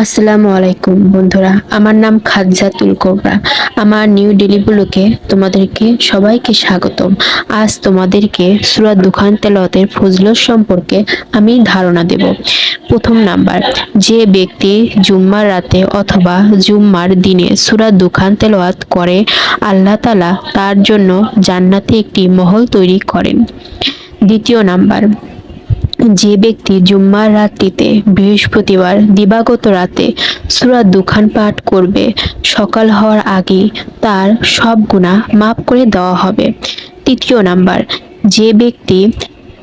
আসসালামু আলাইকুম বন্ধুরা, আমার নাম খাজ্জাতুল কোবরা। আমার নিউ ডেলি ব্লগে তোমাদেরকে সবাইকে স্বাগতম। আজ তোমাদেরকে সুরাত দুখান তেলতের ফজলত সম্পর্কে আমি ধারণা দেব। প্রথম নাম্বার, যে ব্যক্তি জুম্মার রাতে অথবা জুম্মার দিনে সুরাত দুখান তেলাওয়াত করে, আল্লাহ তালা তার জন্য জান্নাতে একটি মহল তৈরি করেন। দ্বিতীয় নাম্বার যে ব্যক্তি জুম্মার রাত্রিতে বৃহস্পতিবার দিবাগত রাতে সুরা দুখান পাঠ করবে, সকাল হওয়ার আগেই তার সব গুনাহ মাফ করে দেওয়া হবে। তৃতীয় নাম্বার, যে ব্যক্তি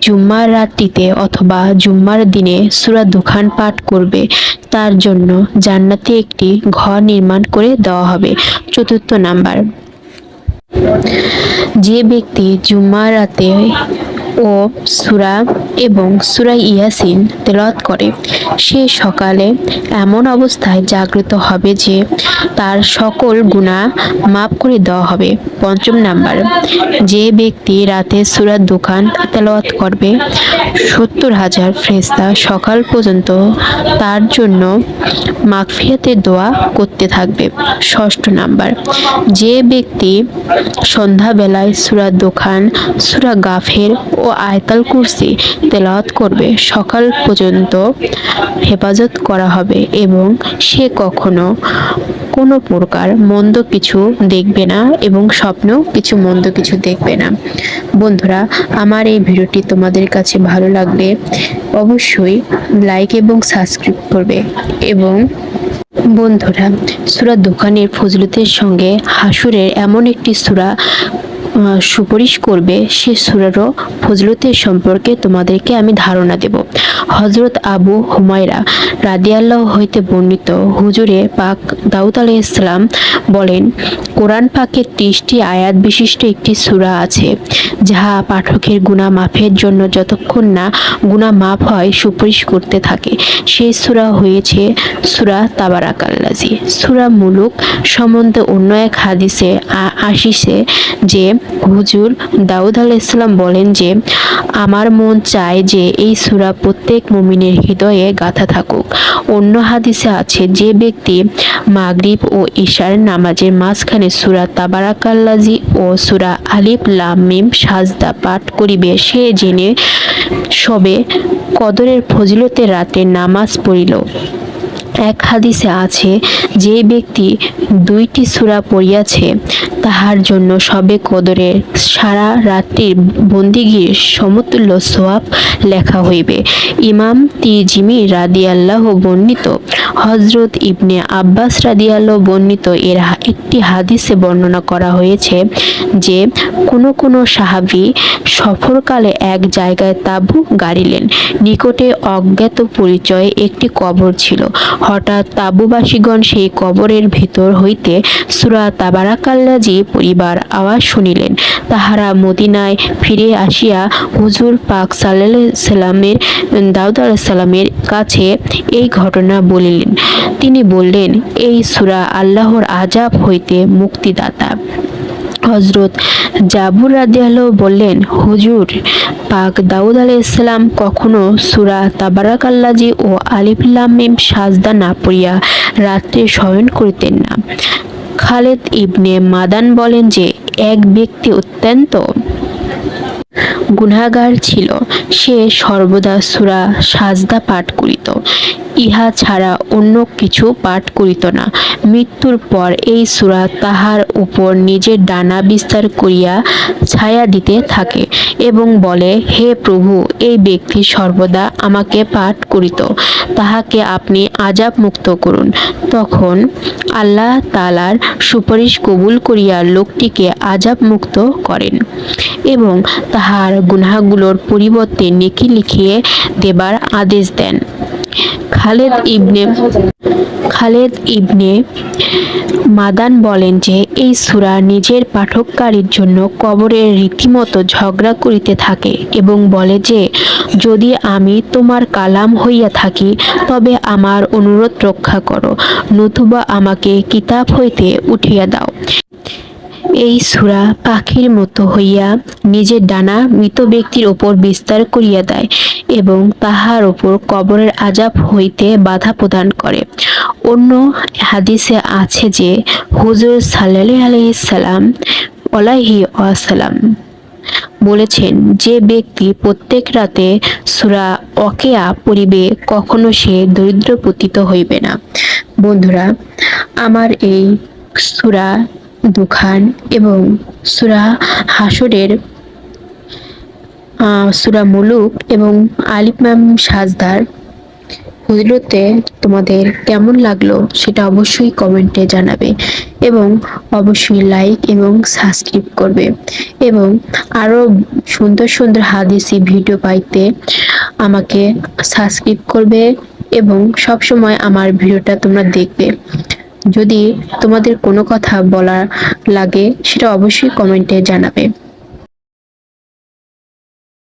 জুম্মার রাত্রিতে অথবা জুম্মার দিনে সুরা দুখান পাঠ করবে, তার জন্য জান্নাতে একটি ঘর নির্মাণ করে দেওয়া হবে। চতুর্থ নাম্বার, যে ব্যক্তি জুম্মার রাতে ও সুরা এবং সুরা ইয়াসিন তেলাওয়াত করে। সে সকালে এমন অবস্থায় জাগ্রত হবে যে তার সকল গুনাহ মাফ করে দেওয়া হবে। পঞ্চম নাম্বার, যে ব্যক্তি রাতে সুরার দোকান তেলাওয়াত করবে, সত্তর হাজার ফ্রেস্তা সকাল পর্যন্ত তার জন্য মাগফিরাতের দোয়া করতে থাকবে। ষষ্ঠ নাম্বার, যে ব্যক্তি সন্ধ্যাবেলায় সুরা দোকান, সুরা গাফের ও আয়তাল কুরসি তেলাওয়াত করবে। সকাল পর্যন্ত হেফাজত করা হবে এবং সে কখনো কোনো প্রকার মন্দ কিছু দেখবে না এবং স্বপ্নেও কিছু মন্দ কিছু দেখবে না। বন্ধুরা, আমার এই ভিডিওটি তোমাদের কাছে ভালো লাগলে অবশ্যই লাইক এবং সাবস্ক্রাইব করবে এবং বন্ধুরা, সুরা দোকানের ফজলতের সঙ্গে হাসুরের এমন একটি সুরা সুপারিশ করবে সে সুরারও ফজলতের সম্পর্কে তোমাদেরকে আমি ধারণা দেব। হজরত আবু হুমায়রা রাদিয়াল্লাহ হইতে বর্ণিত হুজুরে পাক দাউদ আলি ইসলাম বলেন, কোরআন পাকের ত্রিশটি আয়াত বিশিষ্ট একটি সূরা আছে, যাহা পাঠকের গুণা মাফের জন্য যতক্ষণ না গুণা মাফ হয় সুপারিশ করতে থাকে। সেই সূরা হয়েছে সূরা তাবারাকাল্লাজি সূরা মুলুক সম্বন্ধে অন্য এক হাদিসে আ- আসিছে যে হুজুর দাউদ আলাইসাল্লাম বলেন যে, আমার মন চায় যে এই সুরা প্রত্যেক মুমিনের হৃদয়ে গাথা থাকুক। অন্য হাদিসে আছে, যে ব্যক্তি মাগরিব ও ঈশার নামাজের মাঝখানে সুরা তাবারাকাল্লাজি ও সুরা আলিফ লামিম সাজদা পাঠ করিবে, সে জেনে সবে কদরের ফজিলতের রাতে নামাজ পড়িল। এক হাদিসে আছে, যে ব্যক্তি দুইটি সুরা পড়িয়াছে তাহার জন্য সবে কদরের সারা রাত্রির বন্দিগির সমতুল্য সোয়াব লেখা হইবে। ইমাম তিরজিমি রাদিয়াল্লাহ বর্ণিত হজরত ইবনে আব্বাস রাদিয়াল্লাহ বর্ণিত এর একটি হাদিসে বর্ণনা করা হয়েছে যে, কোনো কোনো সাহাবী সফরকালে এক জায়গায় তাঁবু গাড়িলেন। নিকটে অজ্ঞাত পরিচয়ে একটি কবর ছিল। হঠাৎ তাঁবুবাসীগণ সেই কবরের ভেতর হইতে সুরা তাবারাকাল্লাজি পরিবার আওয়াজ শুনিলেন। তাহারা মদিনায় ফিরে আসিয়া হুজুর পাক সাল্লাহ সাল্লামের, দাউদ সাল্লামের কাছে এই ঘটনা বলিলেন। তিনি বললেন, এই সুরা আল্লাহর আজাব হইতে মুক্তিদাতা। হজরত জাবুর রাদিয়াল্লাহ বললেন, হুজুর, পাক দাউদ আলাইসাল্লাম কখনো সুরা তাবারাক আল্লাজি ও আলিফ লাম মিম সাজদা না পড়িয়া রাত্রে শয়ন করিতেন না। খালেদ ইবনে মাদান বলেন যে, এক ব্যক্তি অত্যন্ত গুনাগার ছিল। সে সর্বদা সুরা সাজদা পাঠ করিত। ইহা ছাড়া অন্য কিছু পাঠ করিত না। মৃত্যুর পর এই সুরা তাহার উপর নিজের ডানা বিস্তার করিয়া ছায়া দিতে থাকে এবং বলে, হে প্রভু, এই ব্যক্তি সর্বদা আমাকে পাঠ করিত, তাহাকে আপনি আজাব মুক্ত করুন। তখন আল্লাহ তালার সুপারিশ কবুল করিয়া লোকটিকে আজাব মুক্ত করেন এবং তাহার গুনাহগুলোর পরিবর্তে নেকি লিখিয়ে দেবার আদেশ দেন। খালেদ ইবনে খালেদ ইবনে মাদান বলেন যে, এই সূরা নিজের পাঠককারীর জন্য কবরের রীতিমতো ঝগড়া করিতে থাকে এবং বলে যে, যদি আমি তোমার কালাম হইয়া থাকি, তবে আমার অনুরোধ রক্ষা করো, নতুবা আমাকে কিতাব হইতে উঠিয়া দাও। এই সূরা পাখির মতো হইয়া নিজের ডানা মৃত ব্যক্তির ওপর বিস্তার করিয়া দেয় এবং তাহার ওপর কবরের আজাব হইতে বাধা প্রদান করে। অন্য হাদিসে আছে যে, হুজুর সাল্লাল্লাহু আলাইহি সাল্লাম আলাইহি ওয়াসাল্লাম বলেছেন, যে ব্যক্তি প্রত্যেক রাতে সুরা অকেয়া পড়িবে, কখনো সে দরিদ্র পতিত হইবে না। বন্ধুরা, আমার এই সূরা দুখান এবং সুরা হাসরের সূরা মুলুক এবং আলিফলাম সাজদার ফজিলতে তোমাদের কেমন লাগল সেটা অবশ্যই কমেন্টে জানাবে এবং অবশ্যই লাইক এবং সাবস্ক্রাইব করবে এবং আরও সুন্দর সুন্দর হাদিসি ভিডিও পাইতে আমাকে সাবস্ক্রাইব করবে এবং সব সময় আমার ভিডিওটা তোমরা দেখবে। যদি তোমাদের কোনো কথা বলার লাগে সেটা অবশ্যই কমেন্টে জানাবে।